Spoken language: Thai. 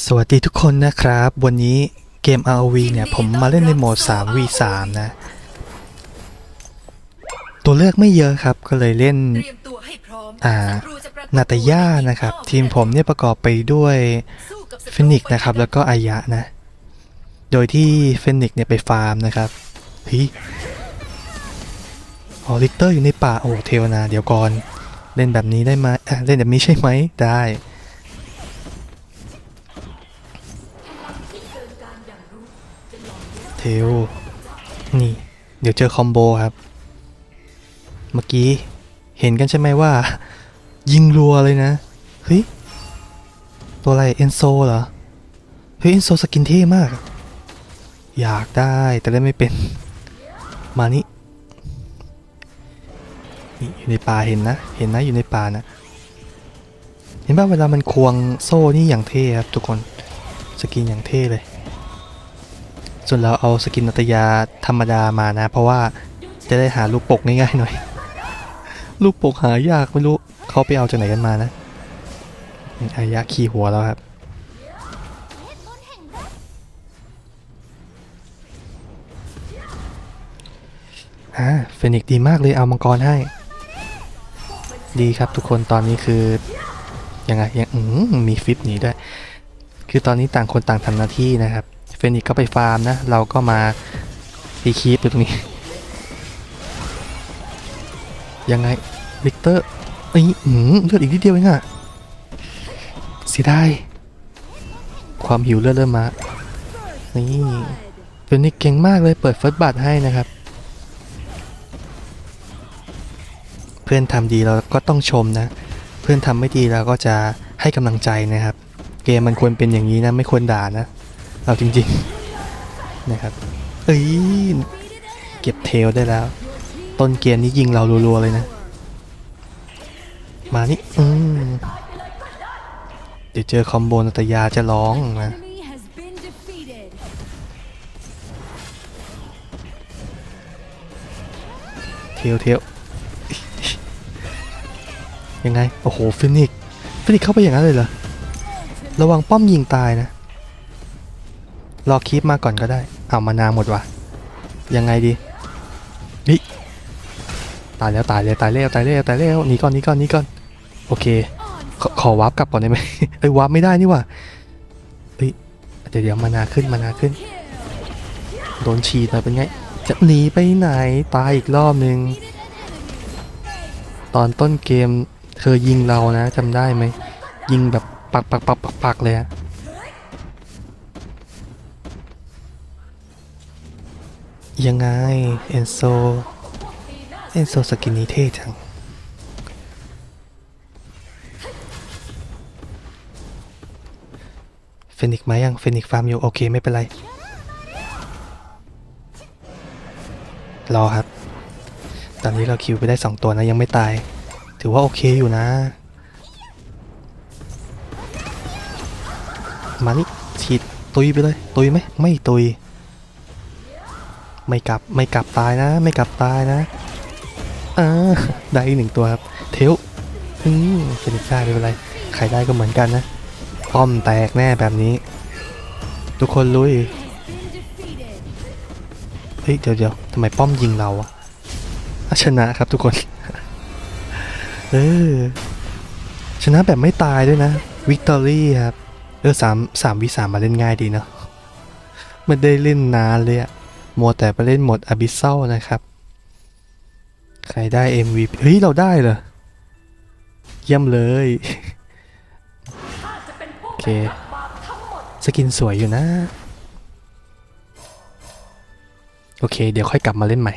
สวัสดีทุกคนนะครับ วันนี้เกม ROV เนี่ย ผมมาเล่นในโหมด 3v3 นะ ตัวเลือกไม่เยอะครับ ก็เลยเล่น อ่า นาตาย่านะครับ ทีมผมเนี่ยประกอบไปด้วยสู้กับศัตรูฟินิกนะครับ แล้วก็อายะนะ โดยที่ฟินิกเนี่ยไปฟาร์มนะครับฮ้ยอ๋อลิกเตอร์อยู่ในป่า โอ้เทวนา เดี๋ยวก่อน เล่นแบบนี้ได้ไหมเล่นแบบนี้ใช่ไหมได้ เทวนี่ เดี๋ยวเจอคอมโบครับ เมื่อกี้เห็นกันใช่ไหมว่า ยิงรัวเลยนะ เฮ้ย ตัวอะไรเอนโซเหรอ เฮ้ยเอนโซสกินเท่มาก อยากได้แต่เล่นไม่เป็น มานี่นี่อยู่ในป่าเห็นนะ เห็นนะอยู่ในป่านะ เห็นป่ะเวลามันควงโซ่นี่อย่างเท่ครับทุกคน สกินอย่างเท่เลย ส่วนเราเอาสกินนัตยาธรรมดามานะ เพราะว่าจะได้หาลูกปกง่ายๆหน่อย ลูกปกหายากไม่รู้เขาไปเอาจากไหนกันมานะอายะขี่หัวแล้วครับอ่าเฟนิกดีมากเลยเอามังกรให้ ดีครับทุกคนตอนนี้คือยังไงยังมมีฟิปหนีด้วย คือตอนนี้ต่างคนต่างทำหน้าที่นะครับ ฟนิกก็ไปฟาร์มนะ เราก็มาตีคีปอยู่ตรงนี้ ยังไงลิกเตอร์เอ้ยอืมเลือดอีกนิดเดียวเองอะเสียดายความหิวเลือดเริ่มมานี่เฟนิกเก่งมากเลยเปิดเฟิร์สบัตให้นะครับ เพื่อนทำดีเราก็ต้องชมนะ เพื่อนทำไม่ดีเราก็จะให้กำลังใจนะครับ เกมมันควรเป็นอย่างนี้นะ ไม่ควรด่านะ เอาจริงๆนะครับเอ้ยเก็บเทลได้แล้ว ต้นเกมนี้ยิงเรารัวๆเลยนะ มานี่อืมเดี๋ยวเจอคอมโบนาตยาจะร้องนะ enemy has been defeated. เทลเทลยังไง โอ้โหฟินิกฟินิกเข้าไปอย่างนั้นเลยเหรอ ระวังป้อมยิงตายนะ รอคีปมาก่อนก็ได้ เอามานาหมดวะยังไงดีนี่ตายแล้วตายเลยตายแล้วตายแล้วตายแล้วหนีก่อนหนีก่อนหนีก่อน โอเค ขอขอวาร์ปกลับก่อนได้ไหมเอ้ยวาร์ปไม่ได้นี่ว่ะเอ้ยเดี๋ยวเดี๋ยวมานาขึ้นมานาขึ้น โดนฉีดหน่อยเป็นไง จะหนีไปไหนตายอีกรอบนึง ตอนต้นเกมเธอยิงเรานะจำได้ไหม ยิงแบบปักปักปักปักปักเลยอะ ยังไง เอนโซ เอนโซสกินนี้เท่จัง เฟนิกซ์มายัง เฟนิกฟาร์มอยู่ โอเค ไม่เป็นไร รอครับ ตอนนี้เราคิวไปได้ 2 ตัวนะ ยังไม่ตาย ถือว่าโอเคอยู่นะ มานี่ฉีดตุยไปเลย ตุยไหม ไม่ตุย ไม่กลับไม่กลับตายนะ ไม่กลับตายนะอ่าได้อีกหนึ่งตัวครับ เทลอืมเป็นได้ไม่เป็นไรใครได้ก็เหมือนกันนะป้อมแตกแน่แบบนี้ ทุกคนลุยเฮ้ยเดี๋ยวเดี๋ยวทำไมป้อมยิงเราอะอะชนะครับทุกคน เออ ชนะแบบไม่ตายด้วยนะวิกตอรี่ครับ เออสามสามวิสามมาเล่นง่ายดีเนาะไม่ได้เล่นนานเลยอะ มัวแต่ไปเล่นหมดอบิเซลนะครับ ใครได้ MVP เฮ้ย เราได้เหรอ เยี่ยมเลย โอเค สกินสวยอยู่นะ โอเค เดี๋ยวค่อยกลับมาเล่นใหม่